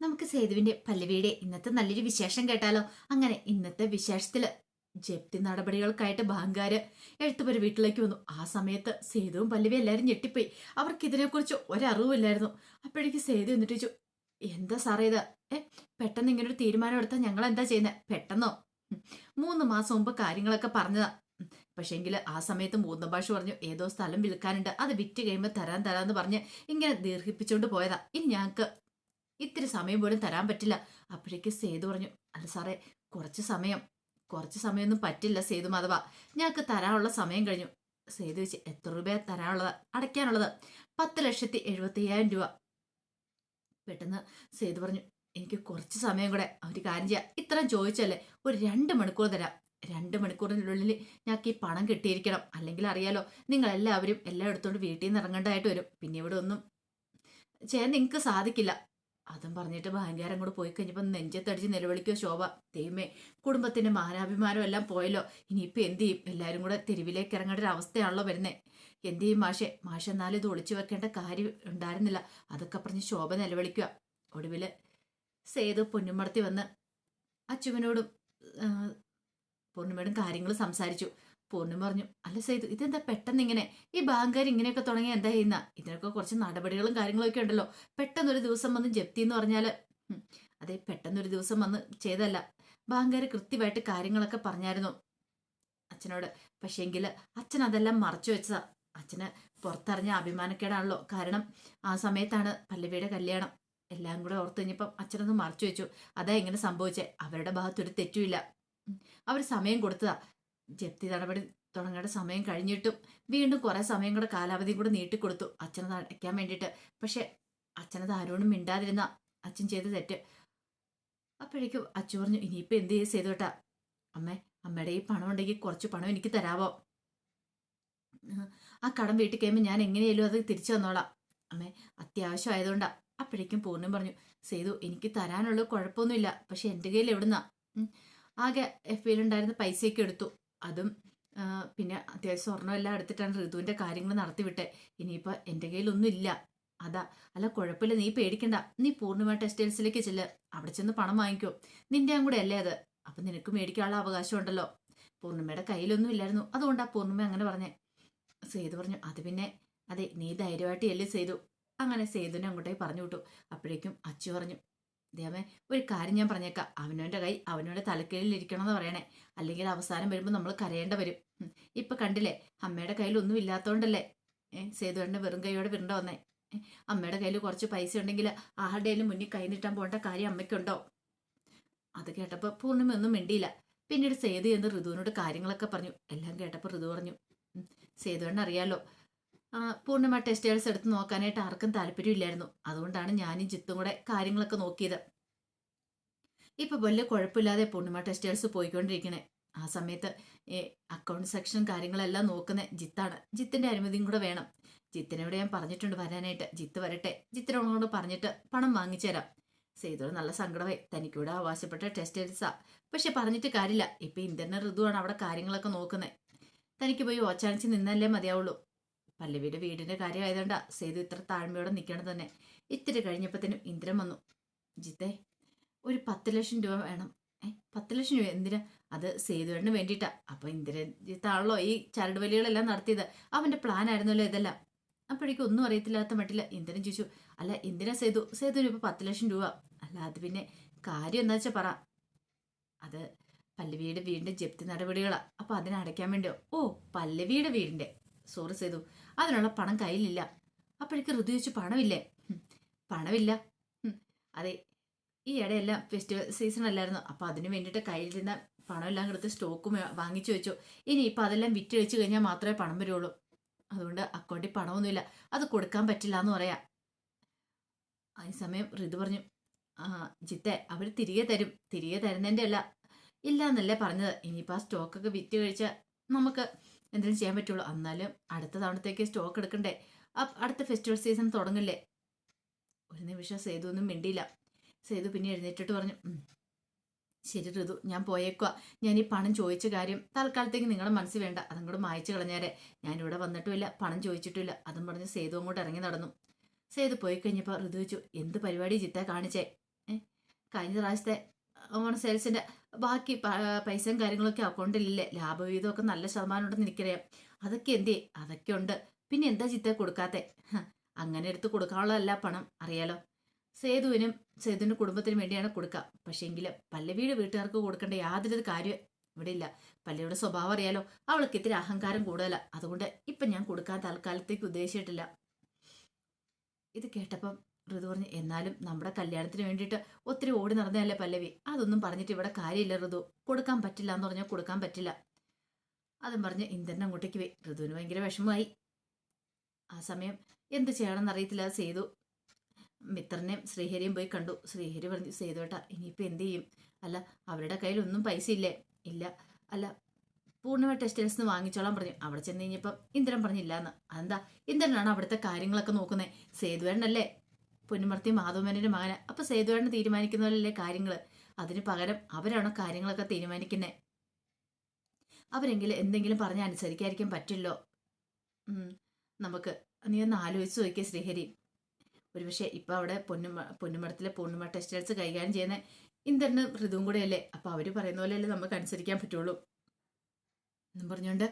നമുക്ക് സേതുവിന്റെ പല്ലവിയുടെ ഇന്നത്തെ നല്ലൊരു വിശേഷം കേട്ടാലോ? അങ്ങനെ ഇന്നത്തെ വിശേഷത്തിൽ ജപ്തി നടപടികൾക്കായിട്ട് ബാങ്കാര് എഴുത്തുപേര് വീട്ടിലേക്ക് വന്നു. ആ സമയത്ത് സേതുവും പല്ലവി എല്ലാവരും ഞെട്ടിപ്പോയി. അവർക്ക് ഇതിനെക്കുറിച്ച് ഒരറിവില്ലായിരുന്നു അപ്പോഴേക്ക് സേതു എന്നിട്ട് ചോദിച്ചു എന്താ സാറേ ഇത്? ഏ പെട്ടെന്ന് ഇങ്ങനെ ഒരു തീരുമാനം എടുത്താൽ ഞങ്ങൾ എന്താ ചെയ്യുന്നത് പെട്ടെന്നോ മൂന്ന് മാസം മുമ്പ് കാര്യങ്ങളൊക്കെ പറഞ്ഞതാ. പക്ഷേങ്കിൽ ആ സമയത്ത് മൂന്ന് ഭാഷ പറഞ്ഞു ഏതോ സ്ഥലം വിൽക്കാനുണ്ട്. അത് വിറ്റ് കഴിയുമ്പോൾ തരാൻ തരാന്ന് പറഞ്ഞ് ഇങ്ങനെ ദീർഘിപ്പിച്ചുകൊണ്ട് പോയതാ. ഇനി ഞങ്ങൾക്ക് ഇത്തിരി സമയം പോലും തരാൻ പറ്റില്ല. അപ്പോഴേക്ക് സേതു പറഞ്ഞു അല്ല സാറേ കുറച്ച് സമയം കുറച്ച് സമയമൊന്നും പറ്റില്ല സേതു മാധവ. ഞങ്ങൾക്ക് തരാനുള്ള സമയം കഴിഞ്ഞു. സേതു വെച്ച് എത്ര രൂപ തരാനുള്ളത്? അടയ്ക്കാനുള്ളത്? പത്ത് ലക്ഷത്തി എഴുപത്തി അയ്യായിരം രൂപ. പെട്ടെന്ന് സേതു പറഞ്ഞു എനിക്ക് കുറച്ച് സമയം കൂടെ ഒരു കാര്യം ചെയ്യാം. ഇത്രയും ചോദിച്ചല്ലേ ഒരു രണ്ട് മണിക്കൂർ തരാം. രണ്ട് മണിക്കൂറിനുള്ളിൽ ഞങ്ങൾക്ക് ഈ പണം കിട്ടിയിരിക്കണം. അല്ലെങ്കിൽ അറിയാലോ നിങ്ങളെല്ലാവരും എല്ലാം എടുത്തോണ്ട് വീട്ടിൽ നിന്ന് ഇറങ്ങേണ്ടതായിട്ട് വരും. പിന്നെ ഇവിടെ ഒന്നും ചെയ്യാൻ നിങ്ങൾക്ക് സാധിക്കില്ല. അതും പറഞ്ഞിട്ട് ബാങ്കുകാരൻ കൂടെ പോയി കഴിഞ്ഞപ്പോൾ നെഞ്ചത്തടിച്ച് നിലവിളിക്കോ ശോഭ. ദൈവമേ കുടുംബത്തിന്റെ മാനാഭിമാനം എല്ലാം പോയല്ലോ. ഇനിയിപ്പോൾ എന്ത് ചെയ്യും? എല്ലാവരും കൂടെ തെരുവിലേക്ക് ഇറങ്ങേണ്ട ഒരു അവസ്ഥയാണല്ലോ വരുന്നത് എന്ത് ചെയ്യും മാഷെ? മാഷ എന്നാലും ഇത് ഒളിച്ചു വെക്കേണ്ട കാര്യം ഉണ്ടായിരുന്നില്ല. അതൊക്കെ പറഞ്ഞ് ശോഭ നിലവിളിക്കുക. ഒടുവിൽ സേതു പൊന്നുമടത്തി വന്ന് അച്ചുവിനോടും ആ, കാര്യങ്ങൾ സംസാരിച്ചു. പൂർണിമ പറഞ്ഞു. അല്ല സേതു ഇതെന്താ പെട്ടെന്ന് ഇങ്ങനെ? ഈ ബാങ്കുകാർ ഇങ്ങനെയൊക്കെ തുടങ്ങി എന്താ ചെയ്യുന്ന? ഇതിനൊക്കെ കുറച്ച് നടപടികളും കാര്യങ്ങളും ഒക്കെ ഉണ്ടല്ലോ. പെട്ടെന്നൊരു ദിവസം വന്ന് ജപ്തി എന്ന് പറഞ്ഞാൽ ഉം, അതെ പെട്ടെന്നൊരു ദിവസം വന്ന് ചെയ്തല്ല ബാങ്കുകാർ കൃത്യമായിട്ട് കാര്യങ്ങളൊക്കെ പറഞ്ഞായിരുന്നു അച്ഛനോട്. പക്ഷേങ്കിൽ അച്ഛൻ അതെല്ലാം മറച്ചു വെച്ചതാ. അച്ഛന് പുറത്തറിഞ്ഞ അഭിമാനക്കേടാണല്ലോ. കാരണം ആ സമയത്താണ് പല്ലവിയുടെ കല്യാണം. എല്ലാം കൂടെ ഓർത്ത് കഴിഞ്ഞപ്പം അച്ഛനൊന്ന് മറച്ചു വെച്ചു. അതാ എങ്ങനെ സംഭവിച്ചേ. അവരുടെ ഭാഗത്തൊരു തെറ്റുമില്ല അവർ സമയം കൊടുത്തതാ. ജപ്തി നടപടി തുടങ്ങേണ്ട സമയം കഴിഞ്ഞിട്ടും വീണ്ടും കുറെ സമയം കൂടെ കാലാവധി കൂടെ നീട്ടിക്കൊടുത്തു അച്ഛനെ അടയ്ക്കാൻ വേണ്ടിയിട്ട്. പക്ഷെ അച്ഛനത് ആരോടും മിണ്ടാതിരുന്ന അച്ഛൻ ചെയ്ത തെറ്റ്. അപ്പോഴേക്കും അച്ഛൻ പറഞ്ഞു ഇനിയിപ്പോൾ എന്ത് ചെയ്ത് കേട്ടാ അമ്മേ അമ്മയുടെ ഈ പണം ഉണ്ടെങ്കിൽ കുറച്ച് പണം എനിക്ക് തരാവോ? ആ കടം വീട്ടിൽ കഴിയുമ്പോൾ ഞാൻ എങ്ങനെയാലും അത് തിരിച്ചു തന്നോളാം. അമ്മേ അത്യാവശ്യം ആയതുകൊണ്ടാണ് അപ്പോഴേക്കും പൂർണം പറഞ്ഞു സേതു എനിക്ക് തരാനുള്ള കുഴപ്പമൊന്നുമില്ല. പക്ഷെ എന്റെ കയ്യിൽ എവിടുന്നാ? ആകെ എഫ് ബിയിലുണ്ടായിരുന്ന പൈസയൊക്കെ എടുത്തു. അതും പിന്നെ അത്യാവശ്യം സ്വർണമെല്ലാം എടുത്തിട്ടാണ് ഋതുവിന്റെ കാര്യങ്ങൾ നടത്തിവിട്ടെ. ഇനിയിപ്പോൾ എന്റെ കയ്യിലൊന്നും ഇല്ല. അതാ അല്ല കുഴപ്പമില്ല നീ പേടിക്കണ്ട. നീ പൂർണിമ ടെക്സ്റ്റൈൽസിലേക്ക് ചെല്ല്. അവിടെ ചെന്ന് പണം വാങ്ങിക്കോ. നിന്റെ കൂടെ അല്ലേ അത്? അപ്പം നിനക്ക് മേടിക്കാനുള്ള അവകാശം ഉണ്ടല്ലോ പൂർണിമയുടെ കയ്യിലൊന്നും ഇല്ലായിരുന്നു. അതുകൊണ്ടാ പൂർണിമ അങ്ങനെ പറഞ്ഞേ. സേതു പറഞ്ഞു അത് പിന്നെ അതെ നീ ധൈര്യമായിട്ട് എല്ലാം സേതു അങ്ങനെ സേതുവിനെ അങ്ങോട്ടേക്ക് പറഞ്ഞു വിട്ടു അപ്പോഴേക്കും അച്ചു പറഞ്ഞു ദേവേ ഒരു കാര്യം ഞാൻ പറഞ്ഞേക്കാം. അവനവന്റെ കൈ അവനവന്റെ തലക്കീഴിൽ ഇരിക്കണം എന്ന് പറയണേ. അല്ലെങ്കിൽ അവസാനം വരുമ്പോൾ നമ്മൾ കരയേണ്ട വരും. ഇപ്പം കണ്ടില്ലേ അമ്മയുടെ കയ്യിൽ ഒന്നും ഇല്ലാത്തതുകൊണ്ടല്ലേ സേതുവേണ്ട വെറും കൈയോടെ വിരണ്ട വന്നേ. അമ്മയുടെ കയ്യിൽ കുറച്ച് പൈസ ഉണ്ടെങ്കിൽ ആരുടെയും മുന്നിൽ കൈ നീട്ടാൻ പോകേണ്ട കാര്യം അമ്മയ്ക്കുണ്ടോ? അത് കേട്ടപ്പോൾ പൂർണിമയൊന്നും മിണ്ടിയില്ല. പിന്നീട് സേതു എന്ന് ഋതുവിനോട് കാര്യങ്ങളൊക്കെ പറഞ്ഞു. എല്ലാം കേട്ടപ്പോൾ ഋതു പറഞ്ഞു. "ഉം, സേതുവേണ്ണ അറിയാലോ പൂർണിമ ടെസ്റ്റുകൾസ് എടുത്ത് നോക്കാനായിട്ട് ആർക്കും താല്പര്യമില്ലായിരുന്നു. അതുകൊണ്ടാണ് ഞാനും ജിത്തും കൂടെ കാര്യങ്ങളൊക്കെ നോക്കിയത്. ഇപ്പൊ വലിയ കുഴപ്പമില്ലാതെ പൂർണിമ ടെസ്റ്റുകൾസ് പോയിക്കൊണ്ടിരിക്കണേ. ആ സമയത്ത് അക്കൗണ്ട് സെക്ഷൻ കാര്യങ്ങളെല്ലാം നോക്കുന്ന ജിത്താണ്. ജിത്തിന്റെ അനുമതിയും കൂടെ വേണം. ജിത്തിനോട് ഞാൻ പറഞ്ഞിട്ടുണ്ട് വരാനായിട്ട്. ജിത്ത് വരട്ടെ. ജിത്തിനോട് പറഞ്ഞിട്ട് പണം വാങ്ങിച്ചുതരാം സേതുവിന് നല്ല സങ്കടമായി തനിക്കൂടെ ആവശ്യപ്പെട്ട ടെസ്റ്റേഴ്സാ പക്ഷെ പറഞ്ഞിട്ട് കാര്യമില്ല. ഇപ്പൊ ഇന്ത്യൻ ഋതുവാണ് അവിടെ കാര്യങ്ങളൊക്കെ നോക്കുന്നത് തനിക്ക് പോയി ഓച്ചാനിച്ച് നിന്നല്ലേ മതിയാവുള്ളൂ. പല്ലവിയുടെ വീടിന്റെ കാര്യമായതുകൊണ്ടാ സേതു ഇത്ര താഴ്മയോടെ നിൽക്കണം തന്നെ. ഇത്തിരി കഴിഞ്ഞപ്പോഴത്തേനും ഇന്ദ്രൻ വന്നു. ജിത്തേ ഒരു പത്ത് ലക്ഷം രൂപ വേണം. ഏ പത്ത് ലക്ഷം രൂപ എന്തിനാ? അത് സേതുവേടിന് വേണ്ടിയിട്ടാ. അപ്പൊ ഇന്ദ്രൻ ജിത്താണല്ലോ ഈ ചരട് വലികളെല്ലാം നടത്തിയത്. അവന്റെ പ്ലാൻ ആയിരുന്നല്ലോ ഇതെല്ലാം. അപ്പോഴേക്കും ഒന്നും അറിയത്തില്ലാത്ത മട്ടില്ല ഇന്ദ്രൻ ചോദിച്ചു അല്ല എന്തിനാ സേതു? സേതുവിന് ഇപ്പൊ പത്ത് ലക്ഷം രൂപ. അല്ല അത് പിന്നെ കാര്യം എന്താ വെച്ചാ പറ. അത് പല്ലവിയുടെ വീടിന്റെ ജപ്തി നടപടികളാ. അപ്പൊ അതിനടയ്ക്കാൻ വേണ്ടിയോ? ഓ പല്ലവിയുടെ വീടിന്റെ. സോറി സേതു. അതിനുള്ള പണം കയ്യിലില്ല. അപ്പോഴേക്ക് ഋതു ചോദിച്ചു പണമില്ലേ? പണമില്ല. അതെ ഈ ഇടയെല്ലാം ഫെസ്റ്റിവൽ സീസൺ അല്ലായിരുന്നു. അപ്പോൾ അതിന് വേണ്ടിയിട്ട് കയ്യിലിരുന്ന പണമെല്ലാം കൊടുത്ത് സ്റ്റോക്കും വാങ്ങിച്ചു വെച്ചു. ഇനി ഇപ്പം അതെല്ലാം വിറ്റ് വെച്ച് കഴിഞ്ഞാൽ മാത്രമേ പണം വരുള്ളൂ. അതുകൊണ്ട് അക്കൗണ്ടിൽ പണമൊന്നുമില്ല. അത് കൊടുക്കാൻ പറ്റില്ല എന്ന് പറയാം. അതിന് സമയം ഋതു പറഞ്ഞു ആ ജിത്തെ അവർ തിരികെ തരും. തിരികെ തരുന്നതിന്റെ അല്ല ഇല്ല എന്നല്ലേ പറഞ്ഞത്. ഇനിയിപ്പോൾ ആ സ്റ്റോക്കൊക്കെ വിറ്റ് കഴിച്ചാൽ നമുക്ക് എന്തെങ്കിലും ചെയ്യാൻ പറ്റുള്ളൂ. എന്നാലും അടുത്ത തവണത്തേക്ക് സ്റ്റോക്ക് എടുക്കണ്ടേ? അടുത്ത ഫെസ്റ്റിവൽ സീസൺ തുടങ്ങില്ലേ? ഒരു നിമിഷം സേതു ഒന്നും മിണ്ടിയില്ല. സേതു പിന്നെ എഴുന്നേറ്റിട്ട് പറഞ്ഞു ശരി ഋതു ഞാൻ പോയേക്കുക ഞാൻ ഈ പണം ചോദിച്ച കാര്യം തൽക്കാലത്തേക്ക് നിങ്ങളുടെ മനസ്സിൽ വേണ്ട. അതും കൂടെ മായച്ചു കളഞ്ഞേരെ. ഞാനിവിടെ വന്നിട്ടുമില്ല പണം ചോദിച്ചിട്ടുമില്ല അതും പറഞ്ഞ് സേതു അങ്ങോട്ട് ഇറങ്ങി നടന്നു. സേതു പോയി കഴിഞ്ഞപ്പോൾ ഋതു വെച്ചു എന്ത് പരിപാടി ചിത്ത കാണിച്ചേ? കഴിഞ്ഞ പ്രാവശ്യത്തെ ഓണ സെയിൽസിന്റെ ബാക്കി പൈസയും കാര്യങ്ങളൊക്കെ അക്കൗണ്ടിലില്ലേ ലാഭവിഹിതമൊക്കെ നല്ല ശതമാനം ഉണ്ടെന്ന് എനിക്കറിയാം. അതൊക്കെ എന്തേ? അതൊക്കെ ഉണ്ട്. പിന്നെ എന്താ ചിത്ത കൊടുക്കാത്തെ? അങ്ങനെ എടുത്ത് കൊടുക്കാനുള്ളതല്ല പണം. അറിയാലോ? സേതുവിനും സേതുവിന്റെ കുടുംബത്തിനും വേണ്ടിയാണ് കൊടുക്കുക പക്ഷേങ്കിൽ പല്ലവിയുടെ വീട്ടുകാർക്ക് കൊടുക്കേണ്ട യാതൊരു കാര്യം ഇവിടെ ഇല്ല. പല്ലവിയുടെ സ്വഭാവം അറിയാലോ? അവൾക്ക് ഇത്തിരി അഹങ്കാരം കൂടുതല. അതുകൊണ്ട് ഇപ്പൊ ഞാൻ കൊടുക്കാൻ തൽക്കാലത്തേക്ക് ഉദ്ദേശിച്ചിട്ടില്ല. ഇത് കേട്ടപ്പം ഋതു പറഞ്ഞു എന്നാലും നമ്മുടെ കല്യാണത്തിന് വേണ്ടിയിട്ട് ഒത്തിരി ഓടി നടന്നതല്ലേ പല്ലവി? അതൊന്നും പറഞ്ഞിട്ട് ഇവിടെ കാര്യമില്ല ഋതു. കൊടുക്കാൻ പറ്റില്ല എന്ന് പറഞ്ഞാൽ കൊടുക്കാൻ പറ്റില്ല. അതും പറഞ്ഞ് ഇന്ദ്രൻ അങ്ങോട്ടേക്ക് പോയി. ഋതുവിന് ഭയങ്കര വിഷമമായി. ആ സമയം എന്ത് ചെയ്യണമെന്ന് അറിയത്തില്ല അത് ചെയ്തു. മിത്രനെയും ശ്രീഹരിയും പോയി കണ്ടു. ശ്രീഹരി പറഞ്ഞു സേതുവേട്ടാ ഇനിയിപ്പോൾ എന്ത് ചെയ്യും? അല്ല അവരുടെ കയ്യിൽ ഒന്നും പൈസ ഇല്ലേ? ഇല്ല. അല്ല പൂർണിമ ടെക്സ്റ്റൈൽസ് നിന്ന് വാങ്ങിച്ചോളാൻ പറഞ്ഞു. അവിടെ ചെന്ന് കഴിഞ്ഞപ്പം ഇന്ദ്രൻ പറഞ്ഞില്ല എന്ന് അതെന്താ? ഇന്ദ്രനാണ് അവിടുത്തെ കാര്യങ്ങളൊക്കെ നോക്കുന്നത് സേതുവേണ്ണല്ലേ പൊന്നുമർത്തി മാധവമേനന്റെ മകന്. അപ്പൊ സേതുവേണ്ണ തീരുമാനിക്കുന്നവരല്ലേ കാര്യങ്ങൾ അതിന് പകരം അവരാണോ കാര്യങ്ങളൊക്കെ തീരുമാനിക്കുന്നത് അവരെങ്കിലും എന്തെങ്കിലും പറഞ്ഞ് അനുസരിക്കാതിരിക്കാൻ പറ്റില്ലോ നമുക്ക് നീ ഒന്ന് ആലോചിച്ച് നോക്കിയ ശ്രീഹരി. ഒരുപക്ഷെ ഇപ്പൊ അവിടെ പൊന്നുമ പൊന്നുമടത്തിലെ പൊന്നുമ ടെക്സ്റ്റൈൽസ് കൈകാര്യം ചെയ്യുന്ന ഇന്ദ്രന് ഋതുവും കൂടെ അല്ലേ അപ്പൊ അവർ പറയുന്ന പോലെയല്ലേ നമുക്ക് അനുസരിക്കാൻ പറ്റുള്ളൂ. എന്നും പറഞ്ഞുകൊണ്ട്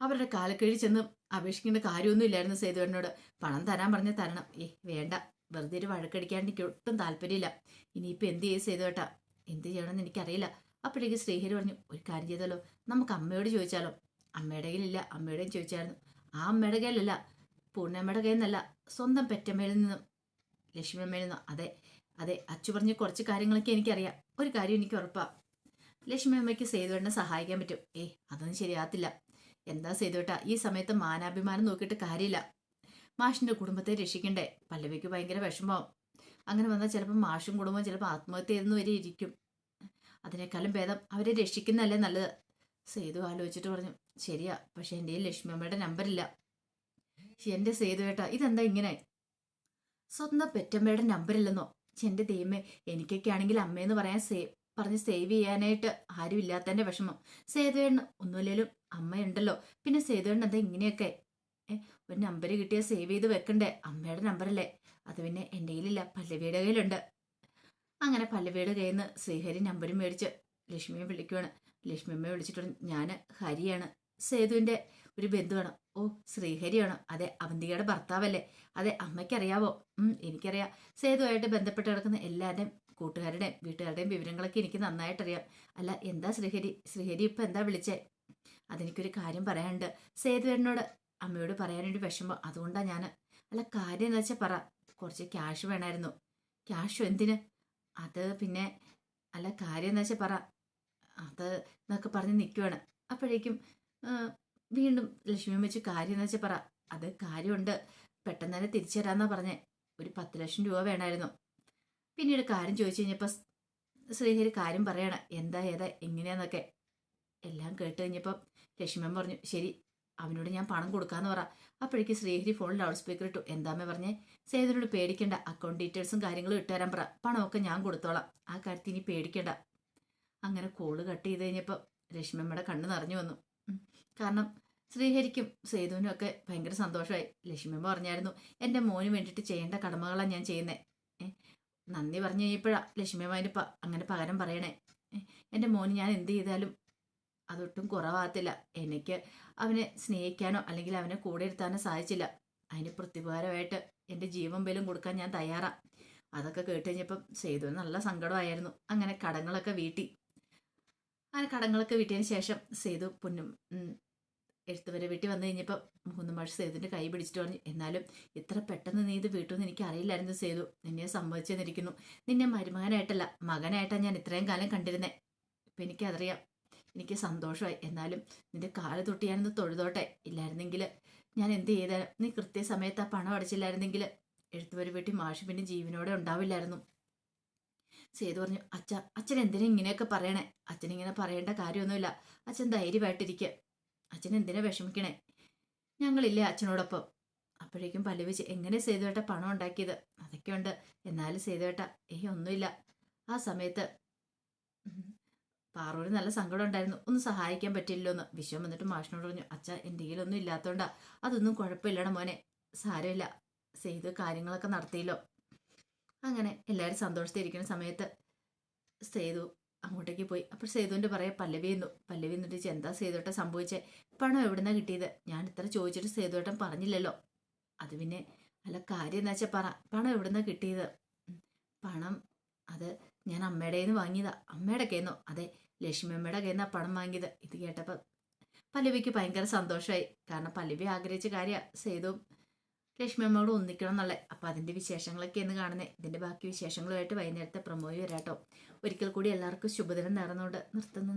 അവരുടെ കാലക്കീഴിൽ ചെന്ന് അപേക്ഷിക്കേണ്ട കാര്യമൊന്നും ഇല്ലായിരുന്നു സേതുവേട്ടനോട്. പണം തരാൻ പറഞ്ഞ തരണം. ഏ വേണ്ട. വെറുതെ ഒരു വഴക്കടിക്കാൻ എനിക്ക് ഒട്ടും താല്പര്യമില്ല. ഇനിയിപ്പോൾ എന്ത് ചെയ്യും കേട്ടാ എന്ത് ചെയ്യണമെന്ന് എനിക്കറിയില്ല. അപ്പോഴേക്ക് ശ്രീഹരി പറഞ്ഞു ഒരു കാര്യം ചെയ്താലോ നമുക്ക് അമ്മയോട് ചോദിച്ചാലോ? അമ്മയുടെ കയ്യിലില്ല. അമ്മയുടെയും ചോദിച്ചായിരുന്നു. ആ അമ്മയുടെ കയ്യിലല്ല. പൂർണമ്മയുടെ കയ്യിൽ നിന്നല്ല. സ്വന്തം പെറ്റമ്മയിൽ നിന്നും. ലക്ഷ്മി അമ്മയിൽ നിന്നും? അതെ. അതെ. അച്ചു പറഞ്ഞ കുറച്ച് കാര്യങ്ങളൊക്കെ എനിക്കറിയാം. ഒരു കാര്യം എനിക്ക് ഉറപ്പാ. ലക്ഷ്മി അമ്മയ്ക്ക് സേതുവേട്ടനെ സഹായിക്കാൻ പറ്റും. ഏയ് അതൊന്നും ശരിയാകത്തില്ല. എന്താ സേതുവേട്ടാ ഈ സമയത്ത് മാനാഭിമാനം നോക്കിയിട്ട് കാര്യമില്ല. മാഷിന്റെ കുടുംബത്തെ രക്ഷിക്കണ്ടേ? പല്ലവിക്ക് ഭയങ്കര വിഷമം. അങ്ങനെ വന്നാൽ ചിലപ്പോൾ മാഷും കുടുംബവും ചിലപ്പോൾ ആത്മഹത്യ ചെയ്യുന്ന വരെ ഇരിക്കും. അതിനേക്കാളും ഭേദം അവരെ രക്ഷിക്കുന്നതല്ലേ നല്ലത്? സേതു ആലോചിച്ചിട്ട് പറഞ്ഞു ശരിയാ പക്ഷെ എന്റെ ലക്ഷ്മി അമ്മയുടെ നമ്പറില്ല സേതു ഏട്ടാ ഇതെന്താ ഇങ്ങനെ? സ്വന്തം പെറ്റമ്മയുടെ നമ്പറില്ലെന്നോ എന്റെ ദൈവമേ എനിക്കൊക്കെ ആണെങ്കിൽ അമ്മയെന്ന് പറയാൻ സേ പറഞ്ഞ് സേവ് ചെയ്യാനായിട്ട് ആരും ഇല്ലാത്തതിന്റെ വിഷമം സേതുവേണ്ണ ഒന്നുമില്ലേലും അമ്മയുണ്ടല്ലോ. പിന്നെ സേതുവേണ്ണ എന്താ ഇങ്ങനെയൊക്കെ? ഒരു നമ്പർ കിട്ടിയാൽ സേവ് ചെയ്ത് വെക്കണ്ടേ? അമ്മയുടെ നമ്പറല്ലേ. അത് പിന്നെ എന്റെ കയ്യിലില്ല. പല്ലവിയുടെ കയ്യിലുണ്ട്. അങ്ങനെ പല്ലവിയുടെ കയ്യിൽ നിന്ന് ശ്രീഹരി നമ്പരും മേടിച്ച് ലക്ഷ്മിയെ വിളിക്കുവാണ്. ലക്ഷ്മിയമ്മയെ വിളിച്ചിട്ട് ഞാൻ ഹരിയാണ്. സേതുവിന്റെ ഒരു ബന്ധുവാണ്. ഓ ശ്രീഹരിയാണ്? അതെ അവന്തികയുടെ ഭർത്താവല്ലേ. അതെ അമ്മയ്ക്കറിയാവോ? എനിക്കറിയാം. സേതുവായിട്ട് ബന്ധപ്പെട്ട് കിടക്കുന്ന എല്ലാവരുടെയും കൂട്ടുകാരുടെയും വീട്ടുകാരുടെയും വിവരങ്ങളൊക്കെ എനിക്ക് നന്നായിട്ടറിയാം. അല്ല എന്താ ശ്രീഹരി? ശ്രീഹരി ഇപ്പം എന്താ വിളിച്ചേ? അതെനിക്കൊരു കാര്യം പറയാനുണ്ട്. സേതുവേട്ടനോട് അമ്മയോട് പറയാൻ പറയാനൊരു വിഷമം. അതുകൊണ്ടാണ് ഞാൻ അല്ല കാര്യം എന്താ വെച്ചാൽ പറ. കുറച്ച് ക്യാഷ് വേണമായിരുന്നു ക്യാഷ് എന്തിന്? അത് പിന്നെ അല്ല കാര്യം എന്താ വെച്ചാൽ പറ. അത് എന്നൊക്കെ പറഞ്ഞ് നിൽക്കുവാണ് അപ്പോഴേക്കും വീണ്ടും ലക്ഷ്മി വെച്ച് കാര്യം എന്ന് വെച്ചാൽ പറ. അത് കാര്യമുണ്ട്. പെട്ടെന്ന് തന്നെ തിരിച്ചു തരാന്നാ പറഞ്ഞേ. ഒരു പത്ത് ലക്ഷം രൂപ വേണമായിരുന്നു പിന്നീട് കാര്യം ചോദിച്ചു കഴിഞ്ഞപ്പോൾ ശ്രീഹരി കാര്യം പറയണം. എന്താ ഏതാ എങ്ങനെയാന്നൊക്കെ. എല്ലാം കേട്ട് കഴിഞ്ഞപ്പോൾ ലക്ഷ്മൻ പറഞ്ഞു ശരി അവനോട് ഞാൻ പണം കൊടുക്കാന്ന് പറ. അപ്പോഴേക്ക് ശ്രീഹരി ഫോൺ ലൗഡ് സ്പീക്കർ ഇട്ടു. എന്താമേ പറഞ്ഞേ? സേതുനോട് പേടിക്കേണ്ട. അക്കൗണ്ട് ഡീറ്റെയിൽസും കാര്യങ്ങളും ഇട്ടുതരാൻ പറ. പണമൊക്കെ ഞാൻ കൊടുത്തോളാം. ആ കാര്യത്തിൽ ഇനി പേടിക്കേണ്ട. അങ്ങനെ കോൾ കട്ട് ചെയ്ത് കഴിഞ്ഞപ്പോൾ ലക്ഷ്മിയമ്മയുടെ കണ്ണ് നിറഞ്ഞു വന്നു. കാരണം ശ്രീഹരിക്കും സേതുവിനും ഒക്കെ ഭയങ്കര സന്തോഷമായി. ലക്ഷ്മിയമ്മ പറഞ്ഞായിരുന്നു എന്റെ മോന് വേണ്ടിയിട്ട് ചെയ്യേണ്ട കടമകളാണ് ഞാൻ ചെയ്യുന്നത് നന്ദി പറഞ്ഞു കഴിഞ്ഞപ്പോഴാ ലക്ഷ്മിയമ്മ അതിന് അങ്ങനെ പകരം പറയണേ. എന്റെ മോന് ഞാൻ എന്ത് ചെയ്താലും അതൊട്ടും കുറവാകത്തില്ല. എനിക്ക് അവനെ സ്നേഹിക്കാനോ അല്ലെങ്കിൽ അവനെ കൂടെ ഇരുത്താനോ സാധിച്ചില്ല. അതിന് പ്രത്യുപകാരമായിട്ട് എന്റെ ജീവൻ ബലം കൊടുക്കാൻ ഞാൻ തയ്യാറാ. അതൊക്കെ കേട്ട് കഴിഞ്ഞപ്പം സേതു നല്ല സങ്കടമായിരുന്നു. അങ്ങനെ കടങ്ങളൊക്കെ വീട്ടി. അങ്ങനെ കടങ്ങളൊക്കെ വീട്ടിയതിന് ശേഷം സേതു പൊന്നും ഉം, എഴുത്തുവരെ വീട്ടിൽ വന്നു കഴിഞ്ഞപ്പോൾ മുഹമ്മദ് സേതുവിന്റെ കൈ പിടിച്ചിട്ട് പറഞ്ഞു എന്നാലും ഇത്ര പെട്ടെന്ന് നീ ഇത് വീട്ടുമെന്ന് എനിക്ക് അറിയില്ലായിരുന്നു സേതു. നിന്നെ സംഭവിച്ചെന്നിരിക്കുന്നു. നിന്നെ മരുമകനായിട്ടല്ല മകനായിട്ടാണ് ഞാൻ ഇത്രയും കാലം കണ്ടിരുന്നേ. ഇപ്പം എനിക്കറിയാം എനിക്ക് സന്തോഷമായി. എന്നാലും നിന്റെ കാൽ തൊട്ട് ഞാനൊന്ന് തൊഴുതോട്ടെ. ഇല്ലായിരുന്നെങ്കിൽ ഞാൻ എന്ത് ചെയ്താൽ നീ കൃത്യസമയത്ത് ആ പണം അടച്ചില്ലായിരുന്നെങ്കിൽ എഴുത്തുവരെ വീട്ടിൽ മാഷി പിന്നെ ജീവനോടെ ഉണ്ടാവില്ലായിരുന്നു. സേതു പറഞ്ഞു അച്ഛ അച്ഛൻ എന്തിനാ ഇങ്ങനെയൊക്കെ പറയണേ? അച്ഛൻ ഇങ്ങനെ പറയേണ്ട കാര്യമൊന്നുമില്ല. അച്ഛൻ ധൈര്യമായിട്ടിരിക്കുക അച്ഛൻ എന്തിനാ വിഷമിക്കണേ? ഞങ്ങളില്ലേ അച്ഛനോടൊപ്പം. അപ്പോഴേക്കും പല്ലവിച്ച് എങ്ങനെ സേതുവേട്ട പണം ഉണ്ടാക്കിയത്? അതൊക്കെ ഉണ്ട് എന്നാലും സേതുവേട്ട ഏയ് ഒന്നുമില്ല. ആ സമയത്ത് പാറൂര് നല്ല സങ്കടം ഉണ്ടായിരുന്നു. ഒന്ന് സഹായിക്കാൻ പറ്റില്ലല്ലോ എന്ന് വിശ്വം വന്നിട്ട് മാഷിനോട് പറഞ്ഞു അച്ഛ എന്റെ കയ്യിലൊന്നും ഇല്ലാത്തോണ്ടാ. അതൊന്നും കുഴപ്പമില്ലട മോനെ. സാരമില്ല. ചെയ്ത് കാര്യങ്ങളൊക്കെ നടത്തിയല്ലോ. അങ്ങനെ എല്ലാവരും സന്തോഷത്തിരിക്കുന്ന സമയത്ത് സേതു അങ്ങോട്ടേക്ക് പോയി. അപ്പോൾ സേതുവിന്റെ പറയാ പല്ലവി എന്നു പല്ലവി ചോദിച്ചു, എന്താ സേതുട്ടൻ സംഭവിച്ചേ? പണം എവിടുന്നാ കിട്ടിയത്? ഞാൻ ഇത്ര ചോദിച്ചിട്ട് സേതുട്ടൻ പറഞ്ഞില്ലല്ലോ. അത് പിന്നെ അല്ല കാര്യം എന്താ വെച്ചാൽ പറ. പണം എവിടുന്നാ കിട്ടിയത്? പണം അത് ഞാൻ അമ്മയുടെ നിന്ന് വാങ്ങിയതാ. അമ്മയുടെ കേന്നോ അതെ ലക്ഷ്മി അമ്മയുടെ നിന്നാ പണം വാങ്ങിയത്. ഇത് കേട്ടപ്പോൾ പല്ലവിക്ക് ഭയങ്കര സന്തോഷമായി കാരണം പല്ലവി ആഗ്രഹിച്ച കാര്യം. സേതുവും ലക്ഷ്മി അമ്മയോട് ഒന്നിക്കണം എന്നുള്ളത് അപ്പം അതിന്റെ വിശേഷങ്ങളൊക്കെ എന്ന് കാണുന്നത് ഇതിന്റെ ബാക്കി വിശേഷങ്ങളുമായിട്ട് വൈകുന്നേരത്തെ പ്രമോയി വരാട്ടോ. ഒരിക്കൽ കൂടി എല്ലാവർക്കും ശുഭദിനം നേർന്നുകൊണ്ട് നിർത്തുന്നു.